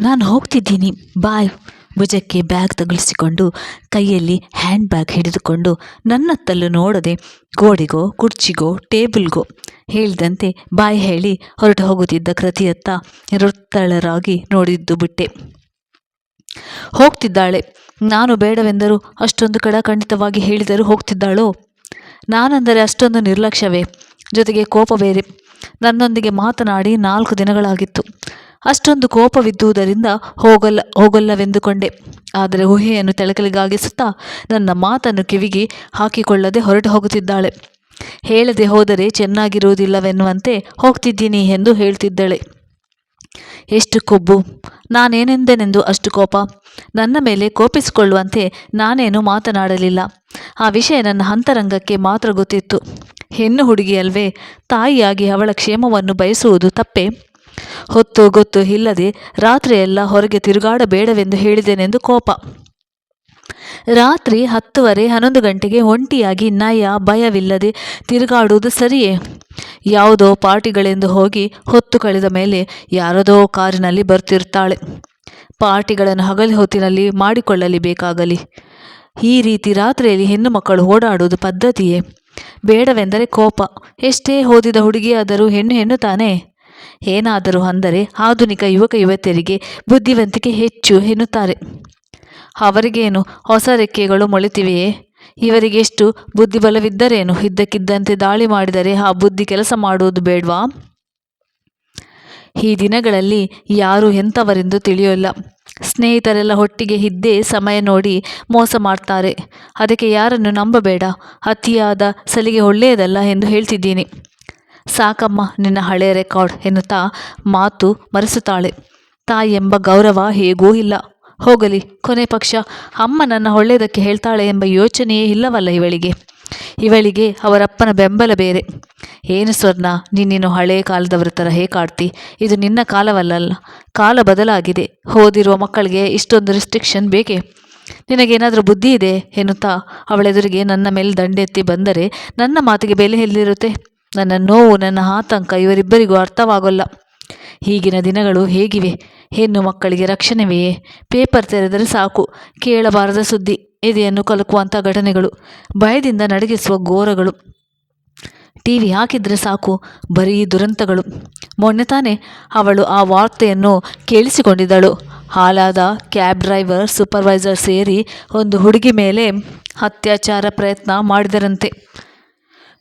ನಾನು ಹೋಗ್ತಿದ್ದೀನಿ. ಬಾಯ್. ಭುಜಕ್ಕೆ ಬ್ಯಾಗ್ ತಗುಲಿಸಿಕೊಂಡು ಕೈಯಲ್ಲಿ ಹ್ಯಾಂಡ್ ಬ್ಯಾಗ್ ಹಿಡಿದುಕೊಂಡು ನನ್ನತ್ತಲ್ಲೂ ನೋಡದೆ ಗೋಡೆಗೋ, ಕುರ್ಚಿಗೋ, ಟೇಬಲ್ಗೋ ಹೇಳಿದಂತೆ ಬಾಯ್ ಹೇಳಿ ಹೊರಟು ಹೋಗುತ್ತಿದ್ದ ಕೃತಿಯತ್ತ ನಿರುತ್ತಳರಾಗಿ ನೋಡಿದ್ದು ಬಿಟ್ಟೆ. ಹೋಗ್ತಿದ್ದಾಳೆ. ನಾನು ಬೇಡವೆಂದರೂ ಅಷ್ಟೊಂದು ಕಡಖಂಡಿತವಾಗಿ ಹೇಳಿದರೂ ಹೋಗ್ತಿದ್ದಾಳೋ? ನಾನಂದರೆ ಅಷ್ಟೊಂದು ನಿರ್ಲಕ್ಷ್ಯವೇ? ಜೊತೆಗೆ ಕೋಪ ಬೇರೆ. ನನ್ನೊಂದಿಗೆ ಮಾತನಾಡಿ ನಾಲ್ಕು ದಿನಗಳಾಗಿತ್ತು. ಅಷ್ಟೊಂದು ಕೋಪವಿದ್ದುದರಿಂದ ಹೋಗಲ್ಲ, ಹೋಗಲ್ಲವೆಂದುಕೊಂಡೆ. ಆದರೆ ಊಹೆಯನ್ನು ತೆಳಕಲಿಗಾಗಿಸುತ್ತಾ ನನ್ನ ಮಾತನ್ನು ಕಿವಿಗೆ ಹಾಕಿಕೊಳ್ಳದೆ ಹೊರಟು ಹೋಗುತ್ತಿದ್ದಾಳೆ. ಹೇಳದೆ ಹೋದರೆ ಚೆನ್ನಾಗಿರುವುದಿಲ್ಲವೆನ್ನುವಂತೆ ಹೋಗ್ತಿದ್ದೀನಿ ಎಂದು ಹೇಳ್ತಿದ್ದಳೆ. ಎಷ್ಟು ಕೊಬ್ಬು? ನಾನೇನೆಂದೆನೆಂದು ಅಷ್ಟು ಕೋಪ? ನನ್ನ ಮೇಲೆ ಕೋಪಿಸಿಕೊಳ್ಳುವಂತೆ ನಾನೇನು ಮಾತನಾಡಲಿಲ್ಲ. ಆ ವಿಷಯ ನನ್ನ ಅಂತರಂಗಕ್ಕೆ ಮಾತ್ರ ಗೊತ್ತಿತ್ತು. ಹೆಣ್ಣು ಹುಡುಗಿಯಲ್ವೇ, ತಾಯಿಯಾಗಿ ಅವಳ ಕ್ಷೇಮವನ್ನು ಬಯಸುವುದು ತಪ್ಪೇ? ಹೊತ್ತು ಗೊತ್ತು ಇಲ್ಲದೆ ರಾತ್ರಿಯೆಲ್ಲ ಹೊರಗೆ ತಿರುಗಾಡಬೇಡವೆಂದು ಹೇಳಿದೆನೆಂದು ಕೋಪ. ರಾತ್ರಿ ಹತ್ತುವರೆ ಹನ್ನೊಂದು ಗಂಟೆಗೆ ಒಂಟಿಯಾಗಿ ನಯ ಭಯವಿಲ್ಲದೆ ತಿರುಗಾಡುವುದು ಸರಿಯೇ? ಯಾವುದೋ ಪಾರ್ಟಿಗಳೆಂದು ಹೋಗಿ ಹೊತ್ತು ಕಳೆದ ಮೇಲೆ ಯಾರದೋ ಕಾರಿನಲ್ಲಿ ಬರ್ತಿರ್ತಾಳೆ. ಪಾರ್ಟಿಗಳನ್ನು ಹಗಲು ಹೊತ್ತಿನಲ್ಲಿ ಮಾಡಿಕೊಳ್ಳಲಿ ಬೇಕಾಗಲಿ ಈ ರೀತಿ ರಾತ್ರಿಯಲ್ಲಿ ಹೆಣ್ಣು ಮಕ್ಕಳು ಓಡಾಡುವುದು ಪದ್ಧತಿಯೇ? ಬೇಡವೆಂದರೆ ಕೋಪ. ಎಷ್ಟೇ ಓದಿದ ಹುಡುಗಿಯಾದರೂ ಹೆಣ್ಣು ಹೆಣ್ಣು ತಾನೇ ಏನಾದರೂ ಅಂದರೆ ಆಧುನಿಕ ಯುವಕ ಯುವತಿಯರಿಗೆ ಬುದ್ಧಿವಂತಿಕೆ ಹೆಚ್ಚು ಎನ್ನುತ್ತಾರೆ. ಅವರಿಗೇನು ಹೊಸ ರೆಕ್ಕೆಗಳು ಮೊಳೆತಿವೆಯೇ? ಇವರಿಗೆಷ್ಟು ಬುದ್ಧಿಬಲವಿದ್ದರೇನು? ಇದ್ದಕ್ಕಿದ್ದಂತೆ ದಾಳಿ ಮಾಡಿದರೆ ಆ ಬುದ್ಧಿ ಕೆಲಸ ಮಾಡುವುದು ಬೇಡ್ವಾ? ಈ ದಿನಗಳಲ್ಲಿ ಯಾರು ಎಂಥವರೆಂದು ತಿಳಿಯೋಲ್ಲ. ಸ್ನೇಹಿತರೆಲ್ಲ ಒಟ್ಟಿಗೆ ಇದ್ದೇ ಸಮಯ ನೋಡಿ ಮೋಸ ಮಾಡ್ತಾರೆ. ಅದಕ್ಕೆ ಯಾರನ್ನು ನಂಬಬೇಡ? ಅತಿಯಾದ ಸಲಿಗೆ ಒಳ್ಳೆಯದಲ್ಲ ಎಂದು ಹೇಳ್ತಿದ್ದೀನಿ. ಸಾಕಮ್ಮ, ನಿನ್ನ ಹಳೆಯ ರೆಕಾರ್ಡ್ ಎನ್ನುತ್ತಾ ಮಾತು ಮರೆಸುತ್ತಾಳೆ. ತಾಯಿ ಎಂಬ ಗೌರವ ಹೇಗೂ ಇಲ್ಲ. ಹೋಗಲಿ, ಕೊನೆ ಪಕ್ಷ. ಅಮ್ಮ ನನ್ನ ಒಳ್ಳೆಯದಕ್ಕೆ ಹೇಳ್ತಾಳೆ ಎಂಬ ಯೋಚನೆಯೇ ಇಲ್ಲವಲ್ಲ ಇವಳಿಗೆ. ಇವಳಿಗೆ ಅವರಪ್ಪನ ಬೆಂಬಲ ಬೇರೆ. ಏನು ಸ್ವರ್ಣ ನೀನಿನ್ನು ಹಳೆಯ ಕಾಲದವರ ಥರ ಹೇಗಾಡ್ತಿ ಇದು ನಿನ್ನ ಕಾಲವಲ್ಲಲ್ಲ, ಕಾಲ ಬದಲಾಗಿದೆ. ಓದಿರುವ ಮಕ್ಕಳಿಗೆ ಇಷ್ಟೊಂದು ರಿಸ್ಟ್ರಿಕ್ಷನ್ ಬೇಕೇ? ನಿನಗೇನಾದರೂ ಬುದ್ಧಿ ಇದೆ ಎನ್ನುತ್ತಾ ಅವಳೆದುರಿಗೆ ನನ್ನ ಮೇಲೆ ದಂಡೆತ್ತಿ ಬಂದರೆ ನನ್ನ ಮಾತಿಗೆ ಬೆಲೆ ಎಲ್ಲಿರುತ್ತೆ? ನನ್ನ ನೋವು, ನನ್ನ ಆತಂಕ ಇವರಿಬ್ಬರಿಗೂ ಅರ್ಥವಾಗೋಲ್ಲ. ಈಗಿನ ದಿನಗಳು ಹೇಗಿವೆ? ಹೆಣ್ಣು ಮಕ್ಕಳಿಗೆ ರಕ್ಷಣೆವೆಯೇ? ಪೇಪರ್ ತೆರೆದರೆ ಸಾಕು. ಕೇಳಬಾರದ ಸುದ್ದಿ, ಎದೆಯನ್ನು ಕಲಕುವಂಥ ಘಟನೆಗಳು, ಭಯದಿಂದ ನಡಗಿಸುವ ಘೋರಗಳು. ಟಿ ವಿ ಹಾಕಿದರೆ ಸಾಕು, ಬರೀ ದುರಂತಗಳು. ಮೊನ್ನೆ ತಾನೇ ಅವಳು ಆ ವಾರ್ತೆಯನ್ನು ಕೇಳಿಸಿಕೊಂಡಿದ್ದಳು. ಹಾಲಾದ ಕ್ಯಾಬ್ ಡ್ರೈವರ್, ಸೂಪರ್ವೈಸರ್ ಸೇರಿ ಒಂದು ಹುಡುಗಿ ಮೇಲೆ ಅತ್ಯಾಚಾರ ಪ್ರಯತ್ನ ಮಾಡಿದರಂತೆ.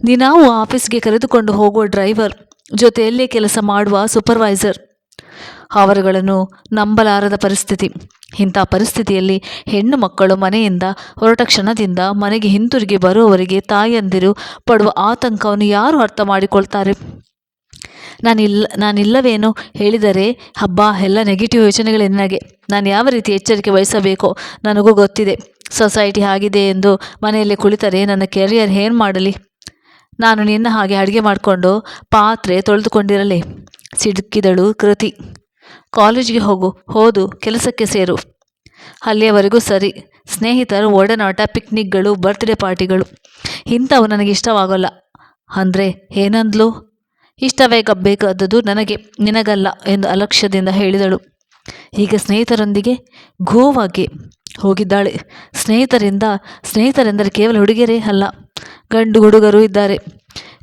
ದಿನಾವು ಆಫೀಸ್ಗೆ ಕರೆದುಕೊಂಡು ಹೋಗುವ ಡ್ರೈವರ್, ಜೊತೆಯಲ್ಲೇ ಕೆಲಸ ಮಾಡುವ ಸೂಪರ್ವೈಸರ್. ಅವರುಗಳನ್ನು ನಂಬಲಾರದ ಪರಿಸ್ಥಿತಿ. ಇಂಥ ಪರಿಸ್ಥಿತಿಯಲ್ಲಿ ಹೆಣ್ಣು ಮಕ್ಕಳು ಮನೆಯಿಂದ ಹೊರಟ ಕ್ಷಣದಿಂದ ಮನೆಗೆ ಹಿಂತಿರುಗಿ ಬರುವವರಿಗೆ ತಾಯಂದಿರು ಪಡುವ ಆತಂಕವನ್ನು ಯಾರು ಅರ್ಥ ಮಾಡಿಕೊಳ್ತಾರೆ? ನಾನಿಲ್ಲ ನಾನಿಲ್ಲವೇನೋ ಹೇಳಿದರೆ, ಹಬ್ಬ, ಎಲ್ಲ ನೆಗೆಟಿವ್ ಯೋಚನೆಗಳು ನನಗೆ. ನಾನು ಯಾವ ರೀತಿ ಎಚ್ಚರಿಕೆ ವಹಿಸಬೇಕೋ ನನಗೂ ಗೊತ್ತಿದೆ. ಸೊಸೈಟಿ ಆಗಿದೆ ಎಂದು ಮನೆಯಲ್ಲೇ ಕುಳಿತರೆ ನನ್ನ ಕೆರಿಯರ್ ಏನು ಮಾಡಲಿ? ನಾನು ನಿನ್ನ ಹಾಗೆ ಅಡುಗೆ ಮಾಡಿಕೊಂಡು ಪಾತ್ರೆ ತೊಳೆದುಕೊಂಡಿರಲಿ ಸಿಡುಕಿದಳು ಕೃತಿ. ಕಾಲೇಜಿಗೆ ಹೋಗು, ಓದು, ಕೆಲಸಕ್ಕೆ ಸೇರು. ಅಲ್ಲಿಯವರೆಗೂ ಸರಿ. ಸ್ನೇಹಿತರು ಒಡನಾಟ, ಪಿಕ್ನಿಕ್ಗಳು, ಬರ್ತ್ಡೇ ಪಾರ್ಟಿಗಳು. ಇಂಥವು ನನಗೆ ಇಷ್ಟವಾಗಲ್ಲ. ಅಂದರೆ ಏನಂದ್ಲು? ಇಷ್ಟವೇ ಬೇಕಾದದ್ದು ನನಗೆ, ನಿನಗಲ್ಲ ಎಂದು ಅಲಕ್ಷ್ಯದಿಂದ ಹೇಳಿದಳು. ಈಗ ಸ್ನೇಹಿತರೊಂದಿಗೆ ಗೋವಾಗೆ ಹೋಗಿದ್ದಾಳೆ. ಸ್ನೇಹಿತರಿಂದ, ಸ್ನೇಹಿತರೆಂದರೆ ಕೇವಲ ಹುಡುಗಿಯರೇ ಅಲ್ಲ. ಗಂಡು ಹುಡುಗರು ಇದ್ದಾರೆ.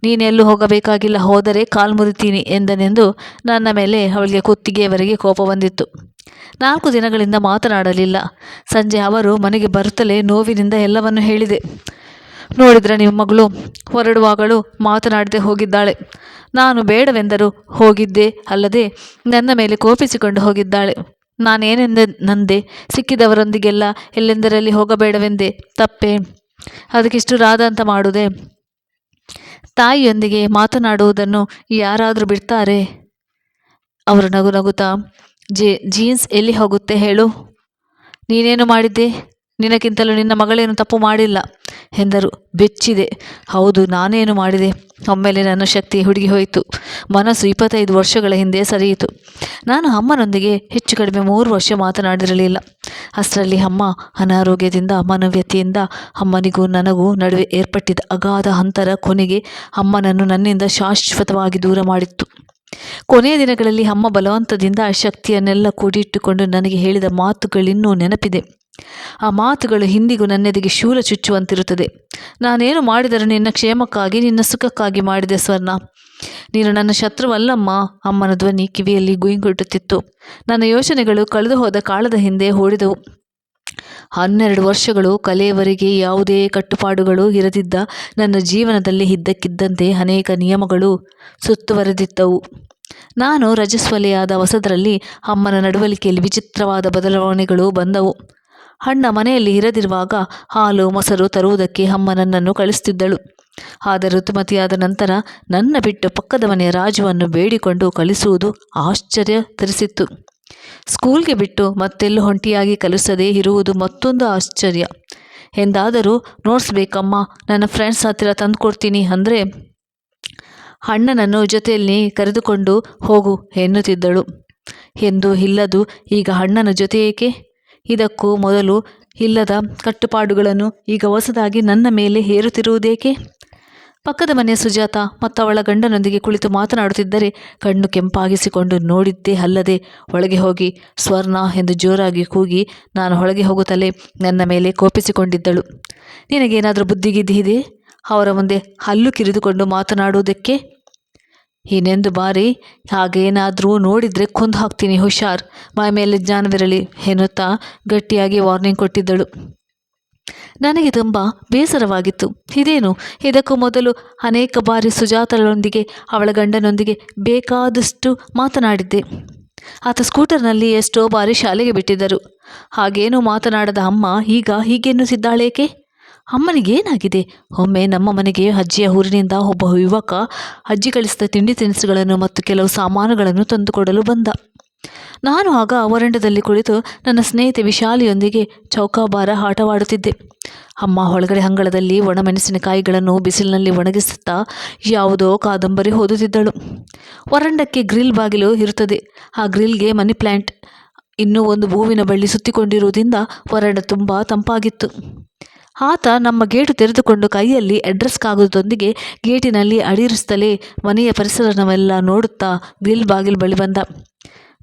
ನೀನೆಲ್ಲೂ ಹೋಗಬೇಕಾಗಿಲ್ಲ, ಹೋದರೆ ಕಾಲು ಮುರಿತೀನಿ ಎಂದನೆಂದು ನನ್ನ ಮೇಲೆ ಅವಳಿಗೆ ಕುತ್ತಿಗೆಯವರೆಗೆ ಕೋಪ ಬಂದಿತ್ತು. ನಾಲ್ಕು ದಿನಗಳಿಂದ ಮಾತನಾಡಲಿಲ್ಲ. ಸಂಜೆ ಅವರು ಮನೆಗೆ ಬರುತ್ತಲೇ ನೋವಿನಿಂದ ಎಲ್ಲವನ್ನು ಹೇಳಿದೆ. ನೋಡಿದರೆ ನಿಮ್ಮ ಮಗಳು ಹೊರಡುವಾಗಲೂ ಮಾತನಾಡದೆ ಹೋಗಿದ್ದಾಳೆ. ನಾನು ಬೇಡವೆಂದರೂ ಹೋಗಿದ್ದೆ ಅಲ್ಲದೆ ನನ್ನ ಮೇಲೆ ಕೋಪಿಸಿಕೊಂಡು ಹೋಗಿದ್ದಾಳೆ. ನಾನೇನೆಂದ ನಂದೆ ಸಿಕ್ಕಿದವರೊಂದಿಗೆಲ್ಲ ಎಲ್ಲೆಂದರಲ್ಲಿ ಹೋಗಬೇಡವೆಂದೆ? ತಪ್ಪೇ. ಅದಕ್ಕಿಷ್ಟು ರಾಧ ಅಂತ ಮಾಡುವುದೇ ತಾಯಿಯೊಂದಿಗೆ ಮಾತನಾಡುವುದನ್ನು ಯಾರಾದರೂ ಬಿಡ್ತಾರೆ? ಅವರು ನಗು ನಗುತ್ತಾ, ಜೀ, ಜೀನ್ಸ್ ಎಲ್ಲಿ ಹೋಗುತ್ತೆ ಹೇಳು? ನೀನೇನು ಮಾಡಿದ್ದೆ? ನಿನಕ್ಕಿಂತಲೂ ನಿನ್ನ ಮಗಳೇನು ತಪ್ಪು ಮಾಡಿಲ್ಲ? ಎಂದರು. ಬೆಚ್ಚಿದೆ. ಹೌದು, ನಾನೇನು ಮಾಡಿದೆ? ಒಮ್ಮೆಲೆ ನನ್ನ ಶಕ್ತಿ ಹುಡುಗಿ ಹೋಯಿತು. ಮನಸ್ಸು ಇಪ್ಪತ್ತೈದು ವರ್ಷಗಳ ಹಿಂದೆ ಸರಿಯಿತು. ನಾನು ಅಮ್ಮನೊಂದಿಗೆ ಹೆಚ್ಚು ಕಡಿಮೆ ಮೂರು ವರ್ಷ ಮಾತನಾಡಿರಲಿಲ್ಲ. ಅಷ್ಟರಲ್ಲಿ ಅಮ್ಮ ಅನಾರೋಗ್ಯದಿಂದ ಮನವ್ಯತಿಯಿಂದ ಅಮ್ಮನಿಗೂ ನನಗೂ ನಡುವೆ ಏರ್ಪಟ್ಟಿದ್ದ ಅಗಾಧ ಅಂತರ ಕೊನೆಗೆ ಅಮ್ಮನನ್ನು ನನ್ನಿಂದ ಶಾಶ್ವತವಾಗಿ ದೂರ ಮಾಡಿತ್ತು. ಕೊನೆಯ ದಿನಗಳಲ್ಲಿ ಅಮ್ಮ ಬಲವಂತದಿಂದ ಶಕ್ತಿಯನ್ನೆಲ್ಲ ಕೂಡಿಟ್ಟುಕೊಂಡು ನನಗೆ ಹೇಳಿದ ಮಾತುಗಳಿನ್ನೂ ನೆನಪಿದೆ. ಆ ಮಾತುಗಳು ಹಿಂದಿಗೂ ನನ್ನೆದೆಗೆ ಶೂಲ ಚುಚ್ಚುವಂತಿರುತ್ತದೆ. ನಾನೇನು ಮಾಡಿದರೆ ನಿನ್ನ ಕ್ಷೇಮಕ್ಕಾಗಿ, ನಿನ್ನ ಸುಖಕ್ಕಾಗಿ ಮಾಡಿದೆ ಸ್ವರ್ಣ. ನೀನು ನನ್ನ ಶತ್ರುವಲ್ಲಮ್ಮ, ಅಮ್ಮನ ಧ್ವನಿ ಕಿವಿಯಲ್ಲಿ ಗುಯಿಂಗುಟ್ಟುತ್ತಿತ್ತು ನನ್ನ ಯೋಚನೆಗಳು ಕಳೆದು ಹೋದ ಕಾಲದ ಹಿಂದೆ ಓಡಿದವು ಹನ್ನೆರಡು ವರ್ಷಗಳು ಕಲೆಯವರೆಗೆ ಯಾವುದೇ ಕಟ್ಟುಪಾಡುಗಳು ಇರದಿದ್ದ ನನ್ನ ಜೀವನದಲ್ಲಿ ಇದ್ದಕ್ಕಿದ್ದಂತೆ ಅನೇಕ ನಿಯಮಗಳು ಸುತ್ತುವರೆದಿದ್ದವು. ನಾನು ರಜಸ್ವಲೆಯಾದ ಹೊಸದರಲ್ಲಿ ಅಮ್ಮನ ನಡವಳಿಕೆಯಲ್ಲಿ ವಿಚಿತ್ರವಾದ ಬದಲಾವಣೆಗಳು ಬಂದವು. ಅಣ್ಣ ಮನೆಯಲ್ಲಿ ಇರದಿರುವಾಗ ಹಾಲು, ಮೊಸರು ತರುವುದಕ್ಕೆ ಅಮ್ಮ ನನ್ನನ್ನು ಕಳಿಸ್ತಿದ್ದಳು ಆದರೆ ಋತುಮತಿಯಾದ ನಂತರ ನನ್ನ ಬಿಟ್ಟು ಪಕ್ಕದ ಮನೆಯ ರಾಜುವನ್ನು ಬೇಡಿಕೊಂಡು ಕಳಿಸುವುದು ಆಶ್ಚರ್ಯ ತರಿಸಿತ್ತು ಸ್ಕೂಲ್ಗೆ ಬಿಟ್ಟು ಮತ್ತೆಲ್ಲೂ ಹೊಂಟಿಯಾಗಿ ಕಲಿಸದೇ ಇರುವುದು ಮತ್ತೊಂದು ಆಶ್ಚರ್ಯ. ಎಂದಾದರೂ ನೋಟ್ಸ್ ಬೇಕಮ್ಮ, ನನ್ನ ಫ್ರೆಂಡ್ಸ್ ಹತ್ತಿರ ತಂದುಕೊಡ್ತೀನಿ ಅಂದರೆ ಅಣ್ಣನನ್ನು ಜೊತೆಯಲ್ಲಿ ಕರೆದುಕೊಂಡು ಹೋಗು, ಎನ್ನುತ್ತಿದ್ದಳು. ಎಂದು ಇಲ್ಲದು ಈಗ ಅಣ್ಣನ ಜೊತೆ ಏಕೆ ಇದಕ್ಕೂ ಮೊದಲು ಇಲ್ಲದ ಕಟ್ಟುಪಾಡುಗಳನ್ನು ಈಗ ಹೊಸದಾಗಿ ನನ್ನ ಮೇಲೆ ಹೇರುತ್ತಿರುವುದೇಕೆ? ಪಕ್ಕದ ಮನೆಯ ಸುಜಾತ ಮತ್ತು ಅವಳ ಗಂಡನೊಂದಿಗೆ ಕುಳಿತು ಮಾತನಾಡುತ್ತಿದ್ದರೆ ಕಣ್ಣು ಕೆಂಪಾಗಿಸಿಕೊಂಡು ನೋಡಿದ್ದೇ ಅಲ್ಲದೆ ಒಳಗೆ ಹೋಗಿ, ಸ್ವರ್ಣ ಎಂದು ಜೋರಾಗಿ ಕೂಗಿ ನಾನು ಒಳಗೆ ಹೋಗುತ್ತಲೇ ನನ್ನ ಮೇಲೆ ಕೋಪಿಸಿಕೊಂಡಿದ್ದಳು. ನಿನಗೇನಾದರೂ ಬುದ್ಧಿಗಿದ್ದಿದೆ? ಅವರ ಮುಂದೆ ಹಲ್ಲು ಕಿರಿದುಕೊಂಡು ಮಾತನಾಡುವುದಕ್ಕೆ? ಇನ್ನೆಂದು ಬಾರಿ ಹಾಗೇನಾದರೂ ನೋಡಿದರೆ ಕೊಂದು ಹಾಕ್ತೀನಿ, ಹುಷಾರ್. ಮೈ ಮೇಲೆ ಜ್ಞಾನವಿರಲಿ ಎನ್ನುತ್ತಾ ಗಟ್ಟಿಯಾಗಿ ವಾರ್ನಿಂಗ್ ಕೊಟ್ಟಿದ್ದಳು. ನನಗೆ ತುಂಬ ಬೇಸರವಾಗಿತ್ತು. ಇದೇನು? ಇದಕ್ಕೂ ಮೊದಲು ಅನೇಕ ಬಾರಿ ಸುಜಾತಳೊಂದಿಗೆ, ಅವಳ ಗಂಡನೊಂದಿಗೆ ಬೇಕಾದಷ್ಟು ಮಾತನಾಡಿದ್ದೆ. ಆತ ಸ್ಕೂಟರ್ನಲ್ಲಿ ಎಷ್ಟೋ ಬಾರಿ ಶಾಲೆಗೆ ಬಿಟ್ಟಿದ್ದರು. ಹಾಗೇನು ಮಾತನಾಡದ ಅಮ್ಮ ಈಗ ಹೀಗೆನ್ನುತ್ತಿದ್ದಾಳೇಕೆ ಅಮ್ಮನಿಗೇನಾಗಿದೆ ಒಮ್ಮೆ ನಮ್ಮ ಮನೆಗೆ ಅಜ್ಜಿಯ ಊರಿನಿಂದ ಒಬ್ಬ ಯುವಕ ಅಜ್ಜಿ ಕಳಿಸಿದ ತಿಂಡಿ ತಿನಿಸುಗಳನ್ನು ಮತ್ತು ಕೆಲವು ಸಾಮಾನುಗಳನ್ನು ತಂದುಕೊಡಲು ಬಂದ. ನಾನು ಆಗ ವರಂಡದಲ್ಲಿ ಕುಳಿತು ನನ್ನ ಸ್ನೇಹಿತೆ ವಿಶಾಲಿಯೊಂದಿಗೆ ಚೌಕಾಬಾರ ಆಟವಾಡುತ್ತಿದ್ದೆ. ಅಮ್ಮ ಒಳಗಡೆ ಅಂಗಳದಲ್ಲಿ ಒಣಮೆಣಸಿನಕಾಯಿಗಳನ್ನು ಬಿಸಿಲಿನಲ್ಲಿ ಒಣಗಿಸುತ್ತಾ ಯಾವುದೋ ಕಾದಂಬರಿ ಓದುತ್ತಿದ್ದಳು. ವರಂಡಕ್ಕೆ ಗ್ರಿಲ್ ಬಾಗಿಲು ಇರುತ್ತದೆ. ಆ ಗ್ರಿಲ್ಗೆ ಮನಿ ಪ್ಲ್ಯಾಂಟ್ ಇನ್ನೂ ಒಂದು ಹೂವಿನ ಬಳ್ಳಿ ಸುತ್ತಿಕೊಂಡಿರುವುದರಿಂದ ವರಂಡ ತುಂಬ ತಂಪಾಗಿತ್ತು. ಆತ ನಮ್ಮ ಗೇಟು ತೆರೆದುಕೊಂಡು ಕೈಯಲ್ಲಿ ಅಡ್ರೆಸ್ ಕಾಗದದೊಂದಿಗೆ ಗೇಟಿನಲ್ಲಿ ಅಡಿರಿಸುತ್ತಲೇ ಮನೆಯ ಪರಿಸರನವೆಲ್ಲ ನೋಡುತ್ತಾ ಗ್ರಿಲ್ ಬಾಗಿಲು ಬಳಿ ಬಂದ.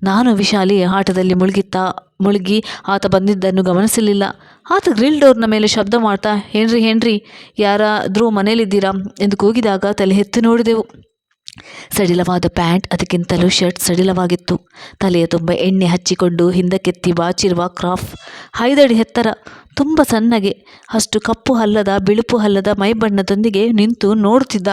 ನಾನು ವಿಶಾಲಿ ಆಟದಲ್ಲಿ ಮುಳುಗಿತ್ತಾ, ಮುಳುಗಿ ಆತ ಬಂದಿದ್ದನ್ನು ಗಮನಿಸಲಿಲ್ಲ. ಆತ ಗ್ರಿಲ್ ಡೋರ್ನ ಮೇಲೆ ಶಬ್ದ ಮಾಡ್ತಾ ಹೆನ್ರಿ ಹೆನ್ರಿ ಯಾರಾದರೂ ಮನೇಲಿದ್ದೀರಾ? ಎಂದು ಕೂಗಿದಾಗ ತಲೆ ಎತ್ತಿ ನೋಡಿದೆವು. ಸಡಿಲವಾದ ಪ್ಯಾಂಟ್, ಅದಕ್ಕಿಂತಲೂ ಶರ್ಟ್ ಸಡಿಲವಾಗಿತ್ತು. ತಲೆಯ ತುಂಬ ಎಣ್ಣೆ ಹಚ್ಚಿಕೊಂಡು ಹಿಂದಕ್ಕೆತ್ತಿ ಬಾಚಿರುವ ಕ್ರಾಫ್ ಹೈದಡಿ ಎತ್ತರ, ತುಂಬ ಸಣ್ಣಗೆ, ಅಷ್ಟು ಕಪ್ಪು ಹಲ್ಲದ, ಬಿಳುಪು ಹಲ್ಲದ ಮೈಬಣ್ಣದೊಂದಿಗೆ ನಿಂತು ನೋಡುತ್ತಿದ್ದ.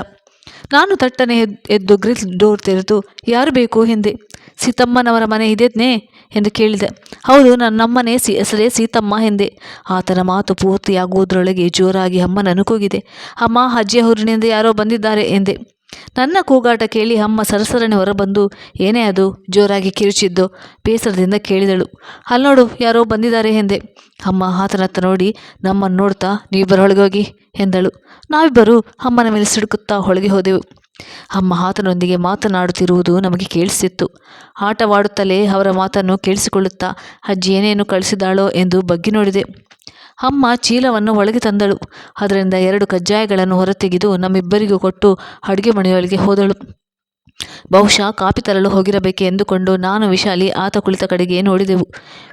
ನಾನು ತಟ್ಟನೆ ಎದ್- ಎದ್ದು ಗ್ರಿಲ್ ಡೋರ್ ತೆರೆದು, ಯಾರು ಬೇಕು? ಎಂದೆ. ಸೀತಮ್ಮನವರ ಮನೆ ಇದೇನೇ ಎಂದು ಕೇಳಿದೆ. ಹೌದು ನನ್ನ ನಮ್ಮನೆ ಸಿ, ಹೆಸರೇ ಸೀತಮ್ಮ ಎಂದೆ. ಆತನ ಮಾತು ಪೂರ್ತಿಯಾಗುವುದರೊಳಗೆ ಜೋರಾಗಿ ಅಮ್ಮನನ್ನು ಕೂಗಿದೆ. ಅಮ್ಮ ಅಜ್ಜಿಯ ಊರಿನಿಂದ ಯಾರೋ ಬಂದಿದ್ದಾರೆ ಎಂದೆ. ನನ್ನ ಕೂಗಾಟ ಕೇಳಿ ಅಮ್ಮ ಸರಸರನೆ ಹೊರಬಂದು, ಏನೇ ಅದು? ಜೋರಾಗಿ ಕಿರುಚಿದ್ದು, ಬೇಸರದಿಂದ ಕೇಳಿದಳು. ಅಲ್ಲಿ ನೋಡು, ಯಾರೋ ಬಂದಿದ್ದಾರೆ ಎಂದೆ. ಅಮ್ಮ ಆತನತ್ತ ನೋಡಿ, ನಮ್ಮನ್ನು ನೋಡ್ತಾ, ನೀವಿಬ್ಬರು ಒಳಗೆ ಹೋಗಿ ಎಂದಳು. ನಾವಿಬ್ಬರು ಅಮ್ಮನ ಮೇಲೆ ಸಿಡುಕುತ್ತಾ ಹೊಳಗೆ ಹೋದೆವು. ಅಮ್ಮ ಆತನೊಂದಿಗೆ ಮಾತನಾಡುತ್ತಿರುವುದು ನಮಗೆ ಕೇಳಿಸಿತ್ತು. ಆಟವಾಡುತ್ತಲೇ ಅವರ ಮಾತನ್ನು ಕೇಳಿಸಿಕೊಳ್ಳುತ್ತಾ, ಅಜ್ಜಿ ಏನೇನು ಕಳಿಸಿದಾಳೋ ಎಂದು ಬಗ್ಗಿ ನೋಡಿದೆ. ಅಮ್ಮ ಚೀಲವನ್ನು ಒಳಗೆ ತಂದಳು. ಅದರಿಂದ ಎರಡು ಕಜ್ಜಾಯಗಳನ್ನು ಹೊರತೆಗೆದು ನಮ್ಮಿಬ್ಬರಿಗೂ ಕೊಟ್ಟು ಅಡುಗೆ ಮನೆಯೊಳಗೆ ಹೋದಳು. ಬಹುಶಃ ಕಾಪಿ ತರಲು ಹೋಗಿರಬೇಕೆ ಎಂದುಕೊಂಡು ನಾನು ವಿಶಾಲಿ ಆತ ಕುಳಿತ ಕಡೆಗೆ ನೋಡಿದೆವು.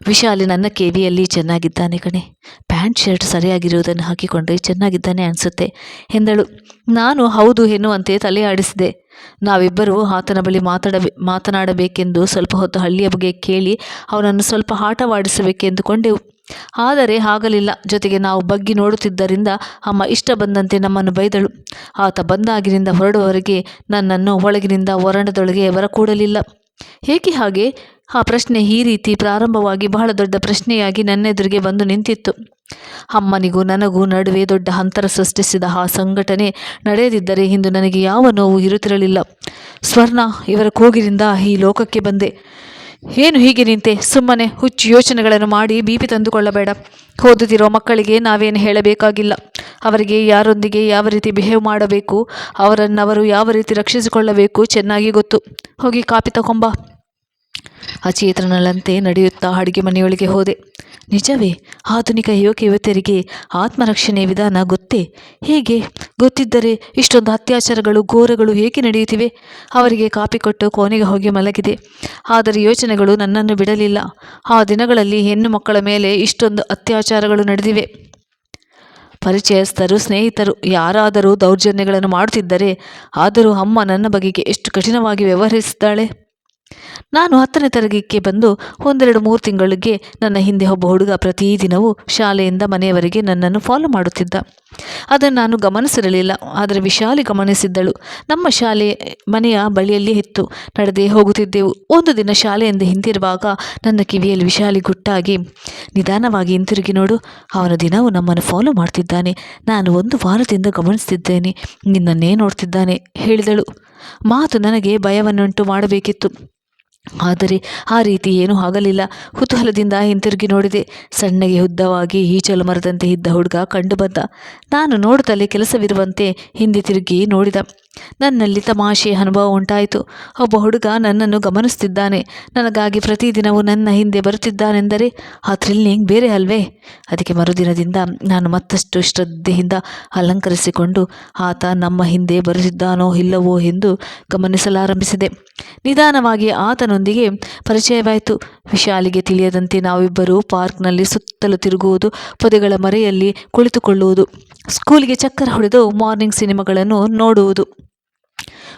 ವಿಶಾಲಿ ನನ್ನ ಕೇವಿಯಲ್ಲಿ ಚೆನ್ನಾಗಿದ್ದಾನೆ ಕಣೆ. ಪ್ಯಾಂಟ್, ಶರ್ಟ್ ಸರಿಯಾಗಿರುವುದನ್ನು ಹಾಕಿಕೊಂಡ್ರೆ ಚೆನ್ನಾಗಿದ್ದಾನೆ ಅನಿಸುತ್ತೆ ಎಂದಳು. ನಾನು ಹೌದು ಎನ್ನುವಂತೆ ತಲೆ ಆಡಿಸಿದೆ. ನಾವಿಬ್ಬರೂ ಆತನ ಬಳಿ ಮಾತಾಡಬೇ, ಮಾತನಾಡಬೇಕೆಂದು ಸ್ವಲ್ಪ ಹೊತ್ತು ಹಳ್ಳಿಯ ಬಗ್ಗೆ ಕೇಳಿ ಅವನನ್ನು ಸ್ವಲ್ಪ ಆಟವಾಡಿಸಬೇಕೆಂದುಕೊಂಡೆವು. ಆದರೆ ಆಗಲಿಲ್ಲ ಜೊತೆಗೆ ನಾವು ಬಗ್ಗಿ ನೋಡುತ್ತಿದ್ದರಿಂದ ಅಮ್ಮ ಇಷ್ಟ ಬಂದಂತೆ ನಮ್ಮನ್ನು ಬೈದಳು. ಆತ ಬಂದಾಗಿನಿಂದ ಹೊರಡುವವರೆಗೆ ನನ್ನನ್ನು ಒಳಗಿನಿಂದ ಹೊರಣದೊಳಗೆ ಬರಕೂಡಲಿಲ್ಲ ಏಕೆ ಹಾಗೆ? ಆ ಪ್ರಶ್ನೆ ಈ ರೀತಿ ಪ್ರಾರಂಭವಾಗಿ ಬಹಳ ದೊಡ್ಡ ಪ್ರಶ್ನೆಯಾಗಿ ನನ್ನೆದುರಿಗೆ ಬಂದು ನಿಂತಿತ್ತು. ಅಮ್ಮನಿಗೂ ನನಗೂ ನಡುವೆ ದೊಡ್ಡ ಅಂತರ ಸೃಷ್ಟಿಸಿದ ಆ ಸಂಘಟನೆ ನಡೆಯದಿದ್ದರೆ ಇಂದು ನನಗೆ ಯಾವ ನೋವು ಇರುತ್ತಿರಲಿಲ್ಲ. ಸ್ವರ್ಣ, ಇವರ ಕೂಗಿನಿಂದ ಈ ಲೋಕಕ್ಕೆ ಬಂದೆ. ಏನು ಹೀಗೆ ನಿಂತೆ? ಸುಮ್ಮನೆ ಹುಚ್ಚು ಯೋಚನೆಗಳನ್ನು ಮಾಡಿ ಬಿ ಪಿ ತಂದುಕೊಳ್ಳಬೇಡ. ಓದುತ್ತಿರೋ ಮಕ್ಕಳಿಗೆ ನಾವೇನು ಹೇಳಬೇಕಾಗಿಲ್ಲ. ಅವರಿಗೆ ಯಾರೊಂದಿಗೆ ಯಾವ ರೀತಿ ಬಿಹೇವ್ ಮಾಡಬೇಕು, ಅವರನ್ನವರು ಯಾವ ರೀತಿ ರಕ್ಷಿಸಿಕೊಳ್ಳಬೇಕು ಚೆನ್ನಾಗಿ ಗೊತ್ತು. ಹೋಗಿ ಕಾಪಿ ತಗೊಂಬ. ಅಚೇತನಲ್ಲಂತೆ ನಡೆಯುತ್ತಾ ಅಡುಗೆ ಮನೆಯೊಳಗೆ ಹೋದೆ. ನಿಜವೇ, ಆಧುನಿಕ ಯುವಕ ಯುವತಿಯರಿಗೆ ಆತ್ಮರಕ್ಷಣೆ ವಿಧಾನ ಗೊತ್ತೇ? ಹೇಗೆ? ಗೊತ್ತಿದ್ದರೆ ಇಷ್ಟೊಂದು ಅತ್ಯಾಚಾರಗಳು, ಘೋರಗಳು ಏಕೆ ನಡೆಯುತ್ತಿವೆ? ಅವರಿಗೆ ಕಾಪಿ ಕೊಟ್ಟು ಕೋಣೆಗೆ ಹೋಗಿ ಮಲಗಿದೆ. ಆದರೆ ಯೋಚನೆಗಳು ನನ್ನನ್ನು ಬಿಡಲಿಲ್ಲ. ಆ ದಿನಗಳಲ್ಲಿ ಹೆಣ್ಣು ಮಕ್ಕಳ ಮೇಲೆ ಇಷ್ಟೊಂದು ಅತ್ಯಾಚಾರಗಳು ನಡೆದಿವೆ. ಪರಿಚಯಸ್ಥರು, ಸ್ನೇಹಿತರು, ಯಾರಾದರೂ ದೌರ್ಜನ್ಯಗಳನ್ನು ಮಾಡುತ್ತಿದ್ದರೆ ಆದರೂ ಅಮ್ಮ ನನ್ನ ಬಗೆಗೆ ಎಷ್ಟು ಕಠಿಣವಾಗಿ ವ್ಯವಹರಿಸಿದ್ದಾಳೆ? ನಾನು ಹತ್ತನೇ ತರಗತಿಗೆ ಬಂದು ಒಂದೆರಡು ಮೂರು ತಿಂಗಳಿಗೆ ನನ್ನ ಹಿಂದೆ ಒಬ್ಬ ಹುಡುಗ ಪ್ರತಿದಿನವೂ ಶಾಲೆಯಿಂದ ಮನೆಯವರೆಗೆ ನನ್ನನ್ನು ಫಾಲೋ ಮಾಡುತ್ತಿದ್ದ. ಅದನ್ನು ನಾನು ಗಮನಿಸಿರಲಿಲ್ಲ, ಆದರೆ ವಿಶಾಲಿ ಗಮನಿಸಿದ್ದಳು. ನಮ್ಮ ಶಾಲೆ, ಮನೆಯ ಬಳಿಯಲ್ಲಿ ಇತ್ತು. ನಡೆದೇ ಹೋಗುತ್ತಿದ್ದೆವು. ಒಂದು ದಿನ ಶಾಲೆಯಿಂದ ಹಿಂದಿರುವಾಗ ನನ್ನ ಕಿವಿಯಲ್ಲಿ ವಿಶಾಲಿ ಗುಟ್ಟಾಗಿ, ನಿಧಾನವಾಗಿ ಹಿಂತಿರುಗಿ ನೋಡು, ಅವನ ದಿನವೂ ನಮ್ಮನ್ನು ಫಾಲೋ ಮಾಡ್ತಿದ್ದಾನೆ. ನಾನು ಒಂದು ವಾರದಿಂದ ಗಮನಿಸ್ತಿದ್ದೇನೆ, ನಿನ್ನನ್ನೇ ನೋಡ್ತಿದ್ದಾನೆ, ಹೇಳಿದಳು. ಮಾತು ನನಗೆ ಭಯವನ್ನುಂಟು ಮಾಡಬೇಕಿತ್ತು. ಆದರೆ ಆ ರೀತಿ ಏನೂ ಆಗಲಿಲ್ಲ. ಕುತೂಹಲದಿಂದ ಹಿಂತಿರುಗಿ ನೋಡಿದೆ. ಸಣ್ಣಗೆ ಉದ್ದವಾಗಿ ಈಚಲು ಮರದಂತೆ ಇದ್ದ ಹುಡುಗ ಕಂಡುಬಂದ ನಾನು ನೋಡುತ್ತಲೇ ಕೆಲಸವಿರುವಂತೆ ಹಿಂದೆ ತಿರುಗಿ ನೋಡಿದ. ನನ್ನಲ್ಲಿ ತಮಾಷೆ ಅನುಭವ ಉಂಟಾಯಿತು. ಒಬ್ಬ ಹುಡುಗ ನನ್ನನ್ನು ಗಮನಿಸುತ್ತಿದ್ದಾನೆ. ನನಗಾಗಿ ಪ್ರತಿದಿನವೂ ನನ್ನ ಹಿಂದೆ ಬರುತ್ತಿದ್ದಾನೆಂದರೆ ಆ ಥ್ರಿಲ್ಲಿಂಗ್ ಬೇರೆ ಅಲ್ವೇ? ಅದಕ್ಕೆ ಮರುದಿನದಿಂದ ನಾನು ಮತ್ತಷ್ಟು ಶ್ರದ್ಧೆಯಿಂದ ಅಲಂಕರಿಸಿಕೊಂಡು ಆತ ನಮ್ಮ ಹಿಂದೆ ಬರುತ್ತಿದ್ದಾನೋ ಇಲ್ಲವೋ ಎಂದು ಗಮನಿಸಲಾರಂಭಿಸಿದೆ. ನಿಧಾನವಾಗಿ ಆತನೊಂದಿಗೆ ಪರಿಚಯವಾಯಿತು. ವಿಶಾಲಿಗೆ ತಿಳಿಯದಂತೆ ನಾವಿಬ್ಬರು ಪಾರ್ಕ್ನಲ್ಲಿ ಸುತ್ತಲೂ ತಿರುಗುವುದು, ಪೊದೆಗಳ ಮರೆಯಲ್ಲಿ ಕುಳಿತುಕೊಳ್ಳುವುದು, ಸ್ಕೂಲಿಗೆ ಚಕ್ಕರ ಹೊಡೆದು ಮಾರ್ನಿಂಗ್ ಸಿನಿಮಾಗಳನ್ನು ನೋಡುವುದು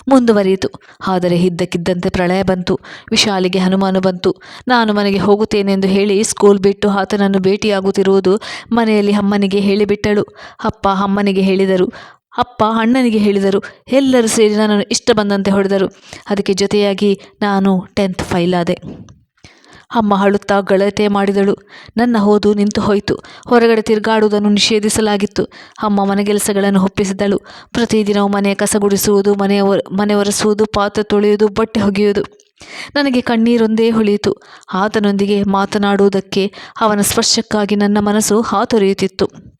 ಮುಂದುವರಿಯಿತು. ಆದರೆ ಇದ್ದಕ್ಕಿದ್ದಂತೆ ಪ್ರಳಯ ಬಂತು. ವಿಶಾಲಿಗೆ ಅನುಮಾನ ಬಂತು. ನಾನು ಮನೆಗೆ ಹೋಗುತ್ತೇನೆಂದು ಹೇಳಿ ಸ್ಕೂಲ್ ಬಿಟ್ಟು ಆತನನ್ನು ಭೇಟಿಯಾಗುತ್ತಿರುವುದು ಮನೆಯಲ್ಲಿ ಅಮ್ಮನಿಗೆ ಹೇಳಿಬಿಟ್ಟಳು. ಅಪ್ಪ ಅಮ್ಮನಿಗೆ ಹೇಳಿದರು ಅಪ್ಪ ಅಣ್ಣನಿಗೆ ಹೇಳಿದರು, ಎಲ್ಲರೂ ಸೇರಿ ನನ್ನನ್ನು ಇಷ್ಟ ಬಂದಂತೆ ಹೊಡೆದರು. ಅದಕ್ಕೆ ಜೊತೆಯಾಗಿ ನಾನು ಟೆಂತ್ ಫೈಲ್ ಆದೆ. ಅಮ್ಮ ಅಳುತ್ತಾ ಗಳತೆ ಮಾಡಿದಳು. ನನ್ನ ಹೋದು ನಿಂತು ಹೋಯಿತು. ಹೊರಗಡೆ ತಿರುಗಾಡುವುದನ್ನು ನಿಷೇಧಿಸಲಾಗಿತ್ತು. ಅಮ್ಮ ಮನೆಗೆಲಸಗಳನ್ನು ಒಪ್ಪಿಸಿದಳು. ಪ್ರತಿದಿನವೂ ಮನೆ ಕಸ ಗುಡಿಸುವುದು ಮನೆಯ ಮನೆ ಒರೆಸುವುದು, ಪಾತ್ರೆ ತೊಳೆಯುವುದು, ಬಟ್ಟೆ ಹೊಗೆಯುವುದು. ನನಗೆ ಕಣ್ಣೀರೊಂದೇ ಹೊಳೆಯಿತು. ಆತನೊಂದಿಗೆ ಮಾತನಾಡುವುದಕ್ಕೆ ಅವನ ಸ್ಪರ್ಶಕ್ಕಾಗಿ ನನ್ನ ಮನಸ್ಸು ಹಾತೊರೆಯುತ್ತಿತ್ತು.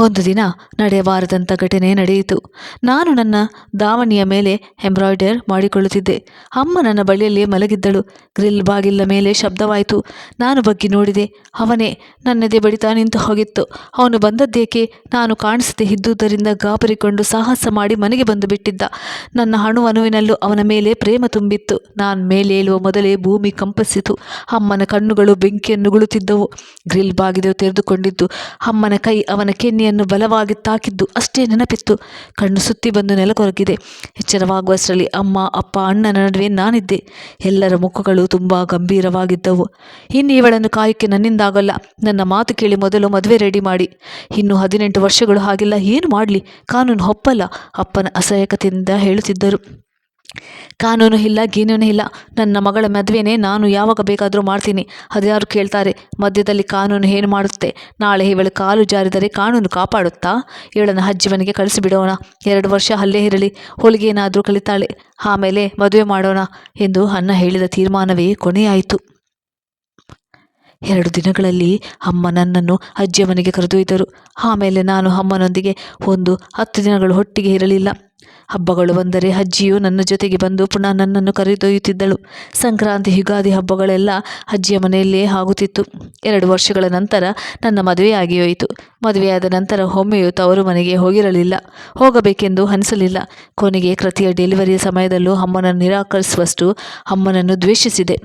ಒಂದು ದಿನ ನಡೆಯಬಾರದಂಥ ಘಟನೆ ನಡೆಯಿತು. ನಾನು ನನ್ನ ದಾವಣಿಯ ಮೇಲೆ ಎಂಬ್ರಾಯ್ಡರ್ ಮಾಡಿಕೊಳ್ಳುತ್ತಿದ್ದೆ. ಅಮ್ಮ ನನ್ನ ಬಳಿಯಲ್ಲಿ ಮಲಗಿದ್ದಳು. ಗ್ರಿಲ್ ಬಾಗಿಲ ಮೇಲೆ ಶಬ್ದವಾಯಿತು. ನಾನು ಬಗ್ಗಿ ನೋಡಿದೆ. ಅವನೇ ನನ್ನದೇ ಬಡಿತ ನಿಂತು ಹೋಗಿತ್ತು. ಅವನು ಬಂದದ್ದೇಕೆ? ನಾನು ಕಾಣಿಸದೆ ಇದ್ದುದರಿಂದ ಗಾಬರಿಕೊಂಡು ಸಾಹಸ ಮಾಡಿ ಮನೆಗೆ ಬಂದು ಬಿಟ್ಟಿದ್ದ. ನನ್ನ ಹಣುವನುವಿನಲ್ಲೂ ಅವನ ಮೇಲೆ ಪ್ರೇಮ ತುಂಬಿತ್ತು. ನಾನು ಮೇಲೇಳುವ ಮೊದಲೇ ಭೂಮಿ ಕಂಪಿಸಿತು. ಅಮ್ಮನ ಕಣ್ಣುಗಳು ಬೆಂಕಿಯನ್ನುಗಳುತ್ತಿದ್ದವು. ಗ್ರಿಲ್ ಬಾಗಿಲು ತೆರೆದುಕೊಂಡಿದ್ದು. ಅಮ್ಮನ ಕೈ ಅವನ ಕೆನ್ನೆಯನ್ನು ಬಲವಾಗಿ ತಾಕಿದ್ದು ಅಷ್ಟೇ ನೆನಪಿತ್ತು. ಕಣ್ಣು ಸುತ್ತಿ ಬಂದು ನೆಲಕೊರಗಿದೆ ಎಚ್ಚರವಾಗುವಷ್ಟರಲ್ಲಿ ಅಮ್ಮ, ಅಪ್ಪ, ಅಣ್ಣನ ನಡುವೆ ನಾನಿದ್ದೆ. ಎಲ್ಲರ ಮುಖಗಳು ತುಂಬ ಗಂಭೀರವಾಗಿದ್ದವು. ಇನ್ನು ಇವಳನ್ನು ಕಾಯಕ್ಕೆ ನನ್ನಿಂದಾಗಲ್ಲ. ನನ್ನ ಮಾತು ಕೇಳಿ ಮೊದಲು ಮದುವೆ ರೆಡಿ ಮಾಡಿ. ಇನ್ನು ಹದಿನೆಂಟು ವರ್ಷಗಳು ಹಾಗಿಲ್ಲ. ಏನು ಮಾಡಲಿ? ಕಾನೂನು ಒಪ್ಪಲ್ಲ. ಅಪ್ಪನ ಅಸಹಾಯಕತೆಯಿಂದ ಹೇಳುತ್ತಿದ್ದರು. ಕಾನೂನು ಇಲ್ಲ, ಗೀನೂನು ಇಲ್ಲ. ನನ್ನ ಮಗಳ ಮದುವೆನೇ ನಾನು ಯಾವಾಗ ಬೇಕಾದರೂ ಮಾಡ್ತೀನಿ. ಅದ್ಯಾರು ಕೇಳ್ತಾರೆ, ಮಧ್ಯದಲ್ಲಿ ಕಾನೂನು ಏನು ಮಾಡುತ್ತೆ? ನಾಳೆ ಇವಳು ಕಾಲು ಜಾರಿದರೆ ಕಾನೂನು ಕಾಪಾಡುತ್ತಾ? ಇವಳನ್ನು ಅಜ್ಜಿ ಮನೆಗೆ ಕಳಿಸಿಬಿಡೋಣ ಎರಡು ವರ್ಷ ಅಲ್ಲೇ ಇರಲಿ ಹೋಳಿಗೆ ಏನಾದರೂ ಕಲಿತಾಳೆ. ಆಮೇಲೆ ಮದುವೆ ಮಾಡೋಣ ಎಂದು ಅಣ್ಣ ಹೇಳಿದ ತೀರ್ಮಾನವೇ ಕೊನೆಯಾಯಿತು. ಎರಡು ದಿನಗಳಲ್ಲಿ ಅಮ್ಮ ನನ್ನನ್ನು ಅಜ್ಜಿಯ ಮನೆಗೆ ಕರೆದೊಯ್ದರು. ಆಮೇಲೆ ನಾನು ಅಮ್ಮನೊಂದಿಗೆ ಒಂದು ಹತ್ತು ದಿನಗಳು ಒಟ್ಟಿಗೆ ಇರಲಿಲ್ಲ. ಹಬ್ಬಗಳು ಬಂದರೆ ಅಜ್ಜಿಯು ನನ್ನ ಜೊತೆಗೆ ಬಂದು ಪುನಃ ನನ್ನನ್ನು ಕರೆದೊಯ್ಯುತ್ತಿದ್ದಳು. ಸಂಕ್ರಾಂತಿ ಯುಗಾದಿ ಹಬ್ಬಗಳೆಲ್ಲ ಅಜ್ಜಿಯ ಮನೆಯಲ್ಲೇ ಆಗುತ್ತಿತ್ತು. ಎರಡು ವರ್ಷಗಳ ನಂತರ ನನ್ನ ಮದುವೆಯಾಗಿ ಹೋಯಿತು ಮದುವೆಯಾದ ನಂತರ ಒಮ್ಮೆಯೂ ತವರು ಮನೆಗೆ ಹೋಗಿರಲಿಲ್ಲ. ಹೋಗಬೇಕೆಂದು ಅನಿಸಲಿಲ್ಲ. ಕೊನೆಗೆ ಕೃತಿಯ ಡೆಲಿವರಿಯ ಸಮಯದಲ್ಲೂ ಅಮ್ಮನನ್ನು ನಿರಾಕರಿಸುವಷ್ಟು ಅಮ್ಮನನ್ನು ದ್ವೇಷಿಸಿದೆ.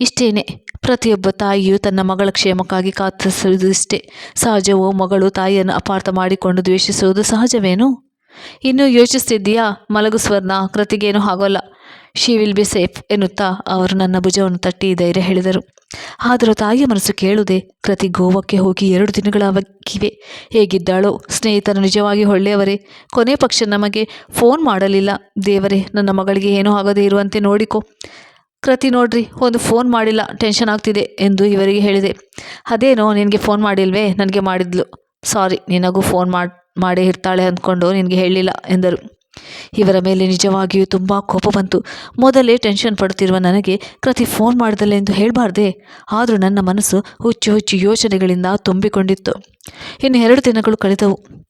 ಇಷ್ಟೇನೆ. ಪ್ರತಿಯೊಬ್ಬ ತಾಯಿಯು ತನ್ನ ಮಗಳ ಕ್ಷೇಮಕ್ಕಾಗಿ ಕಾತರಿಸುವುದು ಇಷ್ಟೇ ಸಹಜವೋ ಮಗಳು ತಾಯಿಯನ್ನು ಅಪಾರ್ಥ ಮಾಡಿಕೊಂಡು ದ್ವೇಷಿಸುವುದು ಸಹಜವೇನು? ಇನ್ನೂ ಯೋಚಿಸ್ತಿದ್ದೀಯಾ? ಮಲಗು ಸ್ವರ್ಣ, ಕೃತಿಗೇನೂ ಆಗೋಲ್ಲ ಶಿ ವಿಲ್ ಬಿ ಸೇಫ್ ಎನ್ನುತ್ತಾ ಅವರು ನನ್ನ ಭುಜವನ್ನು ತಟ್ಟಿ ಧೈರ್ಯ ಹೇಳಿದರು. ಆದರೂ ತಾಯಿಯ ಮನಸ್ಸು ಕೇಳುವುದೇ? ಕೃತಿ ಗೋವಾಕ್ಕೆ ಹೋಗಿ ಎರಡು ದಿನಗಳಾಗಿವೆ ಹೇಗಿದ್ದಾಳೋ? ಸ್ನೇಹಿತರು ನಿಜವಾಗಿ ಒಳ್ಳೆಯವರೇ? ಕೊನೆ ಪಕ್ಷ ನಮಗೆ ಫೋನ್ ಮಾಡಲಿಲ್ಲ. ದೇವರೇ, ನನ್ನ ಮಗಳಿಗೆ ಏನೂ ಆಗದೇ ಇರುವಂತೆ ನೋಡಿಕೊ. ಕೃತಿ ನೋಡ್ರಿ, ಒಂದು ಫೋನ್ ಮಾಡಿಲ್ಲ. ಟೆನ್ಷನ್ ಆಗ್ತಿದೆ ಎಂದು ಇವರಿಗೆ ಹೇಳಿದೆ. ಅದೇನೋ, ನಿನಗೆ ಫೋನ್ ಮಾಡಿಲ್ವೇ? ನನಗೆ ಮಾಡಿದ್ಲು. ಸಾರಿ, ನಿನಗೂ ಫೋನ್ ಮಾಡಿ ಮಾಡೇ ಇರ್ತಾಳೆ ಅಂದ್ಕೊಂಡು ನಿನಗೆ ಹೇಳಿಲ್ಲ ಎಂದರು. ಇವರ ಮೇಲೆ ನಿಜವಾಗಿಯೂ ತುಂಬ ಕೋಪ ಬಂತು. ಮೊದಲೇ ಟೆನ್ಷನ್ ಪಡುತ್ತಿರುವ ನನಗೆ, ಕೃತಿ, ಫೋನ್ ಮಾಡಿದಲ್ಲ ಎಂದು ಹೇಳಬಾರ್ದೆ? ಆದರೂ ನನ್ನ ಮನಸ್ಸು ಹುಚ್ಚು ಹುಚ್ಚು ಯೋಚನೆಗಳಿಂದ ತುಂಬಿಕೊಂಡಿತ್ತು. ಇನ್ನು ಎರಡು ದಿನಗಳು ಕಳೆದವು.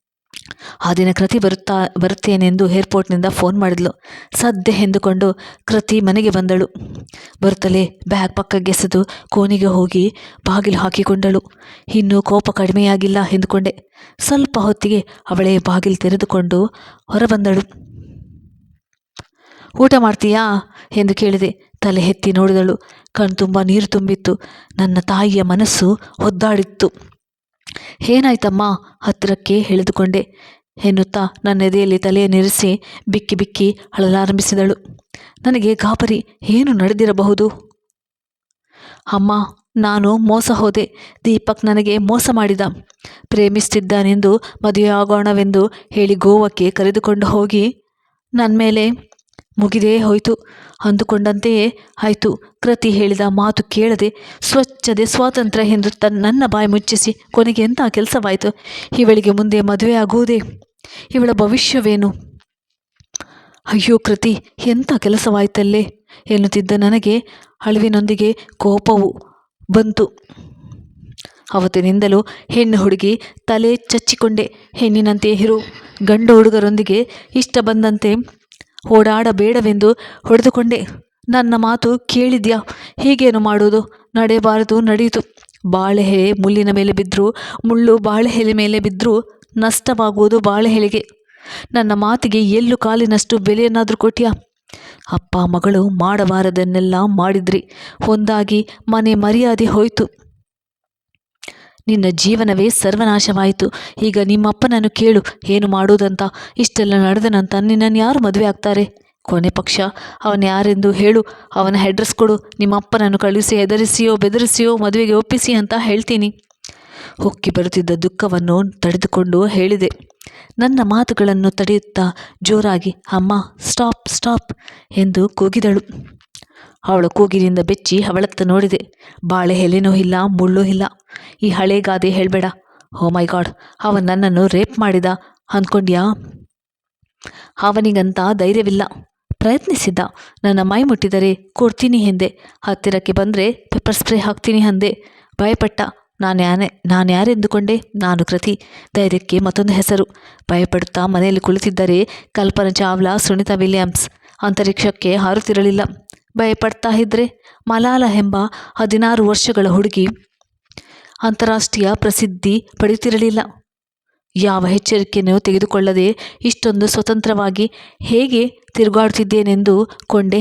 ಆ ದಿನ ಕೃತಿ ಬರುತ್ತಾ, ಬರುತ್ತೇನೆಂದು ಏರ್ಪೋರ್ಟ್ನಿಂದ ಫೋನ್ ಮಾಡಿದ್ಲು. ಸದ್ಯ ಎಂದುಕೊಂಡು ಕೃತಿ ಮನೆಗೆ ಬಂದಳು. ಬರುತ್ತಲೇ ಬ್ಯಾಗ್ ಪಕ್ಕಕ್ಕೆಸೆದು ಕೋಣೆಗೆ ಹೋಗಿ ಬಾಗಿಲು ಹಾಕಿಕೊಂಡಳು. ಇನ್ನೂ ಕೋಪ ಕಡಿಮೆಯಾಗಿಲ್ಲ ಎಂದುಕೊಂಡೆ. ಸ್ವಲ್ಪ ಹೊತ್ತಿಗೆ ಅವಳೇ ಬಾಗಿಲು ತೆರೆದುಕೊಂಡು ಹೊರಬಂದಳು. ಊಟ ಮಾಡ್ತೀಯಾ? ಎಂದು ಕೇಳಿದೆ. ತಲೆ ಎತ್ತಿ ನೋಡಿದಳು. ಕಣ್ತುಂಬ ನೀರು ತುಂಬಿತ್ತು. ನನ್ನ ತಾಯಿಯ ಮನಸ್ಸು ಒದ್ದಾಡಿತ್ತು. ಏನಾಯ್ತಮ್ಮ? ಹತ್ತಿರಕ್ಕೆ ಹೇಳಿದುಕೊಂಡೆ. ಎನ್ನುತ್ತಾ ನನ್ನ ಎದೆಯಲ್ಲಿ ತಲೆಯನ್ನಿರಿಸಿ ಬಿಕ್ಕಿ ಬಿಕ್ಕಿ ಅಳಲಾರಂಭಿಸಿದಳು. ನನಗೆ ಗಾಬರಿ, ಏನು ನಡೆದಿರಬಹುದು? ಅಮ್ಮ, ನಾನು ಮೋಸ ಹೋದೆ. ದೀಪಕ್ ನನಗೆ ಮೋಸ ಮಾಡಿದ. ಪ್ರೇಮಿಸ್ತಿದ್ದಾನೆಂದು ಮದುವೆ ಆಗೋಣವೆಂದು ಹೇಳಿ ಗೋವಕ್ಕೆ ಕರೆದುಕೊಂಡು ಹೋಗಿ ನನ್ನ ಮೇಲೆ ಮುಗಿದೇ ಹೋಯಿತು. ಅಂದುಕೊಂಡಂತೆಯೇ ಆಯಿತು. ಕೃತಿ ಹೇಳಿದ ಮಾತು ಕೇಳದೆ ಸ್ವಚ್ಛದೆ ಸ್ವಾತಂತ್ರ್ಯ ಎಂದು ತನ್ನ ನನ್ನ ಬಾಯಿ ಮುಚ್ಚಿಸಿ ಕೊನೆಗೆ ಎಂಥ ಕೆಲಸವಾಯಿತು? ಇವಳಿಗೆ ಮುಂದೆ ಮದುವೆ ಆಗುವುದೇ? ಇವಳ ಭವಿಷ್ಯವೇನು? ಅಯ್ಯೋ ಕೃತಿ ಎಂಥ ಕೆಲಸವಾಯ್ತಲ್ಲೇ? ಎನ್ನುತ್ತಿದ್ದ ನನಗೆ ಅಳಿವಿನೊಂದಿಗೆ ಕೋಪವು ಬಂತು. ಅವತ್ತಿನಿಂದಲೂ ಹೆಣ್ಣು ಹುಡುಗಿ ತಲೆ ಚಚ್ಚಿಕೊಂಡೆ. ಹೆಣ್ಣಿನಂತೆ ಇರು. ಗಂಡು ಹುಡುಗರೊಂದಿಗೆ ಇಷ್ಟ ಬಂದಂತೆ ಓಡಾಡಬೇಡವೆಂದು ಹೊಡೆದುಕೊಂಡೆ. ನನ್ನ ಮಾತು ಕೇಳಿದ್ಯಾ? ಹೀಗೇನು ಮಾಡುವುದು? ನಡೆಯಬಾರದು ನಡೆಯಿತು. ಬಾಳೆಹೆ ಮುಳ್ಳಿನ ಮೇಲೆ ಬಿದ್ದರೂ ಮುಳ್ಳು ಬಾಳೆಹೆಲೆ ಮೇಲೆ ಬಿದ್ದರೂ ನಷ್ಟವಾಗುವುದು ಬಾಳೆಹೆಲೆಗೆ ನನ್ನ ಮಾತಿಗೆ ಎಲ್ಲು ಕಾಲಿನಷ್ಟು ಬೆಲೆಯನ್ನಾದರೂ ಕೊಟ್ಟಿಯಾ? ಅಪ್ಪ ಮಗಳು ಮಾಡಬಾರದನ್ನೆಲ್ಲ ಮಾಡಿದ್ರಿ. ಒಂದಾಗಿ ಮನೆ ಮರ್ಯಾದೆ ಹೋಯಿತು. ನಿನ್ನ ಜೀವನವೇ ಸರ್ವನಾಶವಾಯಿತು. ಈಗ ನಿಮ್ಮಪ್ಪನನ್ನು ಕೇಳು, ಏನು ಮಾಡುವುದಂತ ಇಷ್ಟೆಲ್ಲ ನಡೆದನಂತ ನಿನ್ನನ್ನು ಯಾರು ಮದುವೆ ಆಗ್ತಾರೆ? ಕೊನೆ ಪಕ್ಷ, ಅವನು ಯಾರೆಂದು ಹೇಳು, ಅವನ ಹೆಡ್ರೆಸ್ ಕೊಡು, ನಿಮ್ಮಪ್ಪನನ್ನು ಕಳುಹಿಸಿ, ಹೆದರಿಸಿಯೋ, ಬೆದರಿಸಿಯೋ, ಮದುವೆಗೆ ಒಪ್ಪಿಸಿ ಅಂತ ಹೇಳ್ತೀನಿ. ಹೊಕ್ಕಿ ಬರುತ್ತಿದ್ದ ದುಃಖವನ್ನು ತಡೆದುಕೊಂಡು ಹೇಳಿದೆ. ನನ್ನ ಮಾತುಗಳನ್ನು ತಡೆಯುತ್ತಾ ಜೋರಾಗಿ, ಅಮ್ಮ ಸ್ಟಾಪ್ ಸ್ಟಾಪ್ ಎಂದು ಕೂಗಿದಳು. ಅವಳ ಕೂಗಿನಿಂದ ಬೆಚ್ಚಿ ಅವಳತ್ತ ನೋಡಿದೆ. ಬಾಳೆ ಎಲೆನೂ ಇಲ್ಲ, ಮುಳ್ಳೂ ಇಲ್ಲ. ಈ ಹಳೆ ಗಾದೆ ಹೇಳಬೇಡ. ಓ ಮೈ ಗಾಡ್ ಅವ ನನ್ನನ್ನು ರೇಪ್ ಮಾಡಿದ ಅಂದ್ಕೊಂಡ್ಯಾ ಅವನಿಗಂತ ಧೈರ್ಯವಿಲ್ಲ. ಪ್ರಯತ್ನಿಸಿದ್ದ. ನನ್ನ ಮೈ ಮುಟ್ಟಿದರೆ ಕೊಡ್ತೀನಿ ಎಂದೆ. ಹತ್ತಿರಕ್ಕೆ ಬಂದರೆ ಪೆಪ್ಪರ್ ಸ್ಪ್ರೇ ಹಾಕ್ತೀನಿ ಅಂದೆ. ಭಯಪಟ್ಟ. ನಾನು ಯಾನೆ, ನಾನು ಯಾರೆಂದುಕೊಂಡೆ? ನಾನು ಕೃತಿ. ಧೈರ್ಯಕ್ಕೆ ಮತ್ತೊಂದು ಹೆಸರು. ಭಯಪಡುತ್ತಾ ಮನೆಯಲ್ಲಿ ಕುಳಿತಿದ್ದರೆ ಕಲ್ಪನಾ ಚಾವ್ಲಾ, ಸುನಿತಾ ವಿಲಿಯಮ್ಸ್. ಅಂತರಿಕ್ಷಕ್ಕೆ ಹಾರುತ್ತಿರಲಿಲ್ಲ. ಭಯಪಡ್ತಾ ಇದ್ದರೆ ಮಲಾಲ ಎಂಬ ಹದಿನಾರು ವರ್ಷಗಳ ಹುಡುಗಿ ಅಂತಾರಾಷ್ಟ್ರೀಯ ಪ್ರಸಿದ್ಧಿ ಪಡೆಯುತ್ತಿರಲಿಲ್ಲ. ಯಾವ ಎಚ್ಚರಿಕೆಯನ್ನು ತೆಗೆದುಕೊಳ್ಳದೆ ಇಷ್ಟೊಂದು ಸ್ವತಂತ್ರವಾಗಿ ಹೇಗೆ ತಿರುಗಾಡುತ್ತಿದ್ದೇನೆಂದು ಕೊಂಡೆ.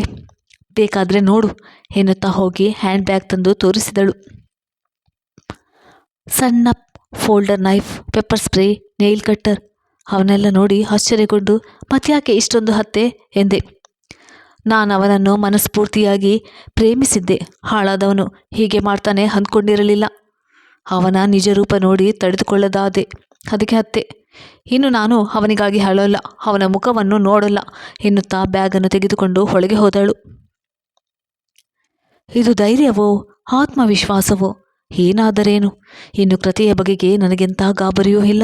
ಬೇಕಾದರೆ ನೋಡು ಎನ್ನುತ್ತಾ ಹೋಗಿ ಹ್ಯಾಂಡ್ ಬ್ಯಾಗ್ ತಂದು ತೋರಿಸಿದಳು. ಸಣ್ಣ folder knife, pepper spray nail cutter, ಅವನ್ನೆಲ್ಲ ನೋಡಿ ಆಶ್ಚರ್ಯಗೊಂಡು ಮತ್ಯಾಕೆ ಇಷ್ಟೊಂದು ಹತ್ತೆ? ಎಂದೆ. ನಾನು ಅವನನ್ನು ಮನಸ್ಫೂರ್ತಿಯಾಗಿ ಪ್ರೇಮಿಸಿದ್ದೆ. ಹಾಳಾದವನು ಹೀಗೆ ಮಾಡ್ತಾನೆ ಅಂದ್ಕೊಂಡಿರಲಿಲ್ಲ. ಅವನ ನಿಜ ರೂಪ ನೋಡಿ ತಡೆದುಕೊಳ್ಳದಾದೆ. ಅದಕ್ಕೆ ಹತ್ತೆ ಇನ್ನು ನಾನು ಅವನಿಗಾಗಿ ಅಳೋಲ್ಲ. ಅವನ ಮುಖವನ್ನು ನೋಡೋಲ್ಲ. ಎನ್ನುತ್ತಾ ಬ್ಯಾಗನ್ನು ತೆಗೆದುಕೊಂಡು ಹೊಳಗೆ ಹೋದಳು. ಇದು ಧೈರ್ಯವೋ, ಆತ್ಮವಿಶ್ವಾಸವೋ? ಏನಾದರೇನು? ಇನ್ನು ಕೃತಿಯ ಬಗೆಗೆ ನನಗೆಂತ ಗಾಬರಿಯೂ ಇಲ್ಲ.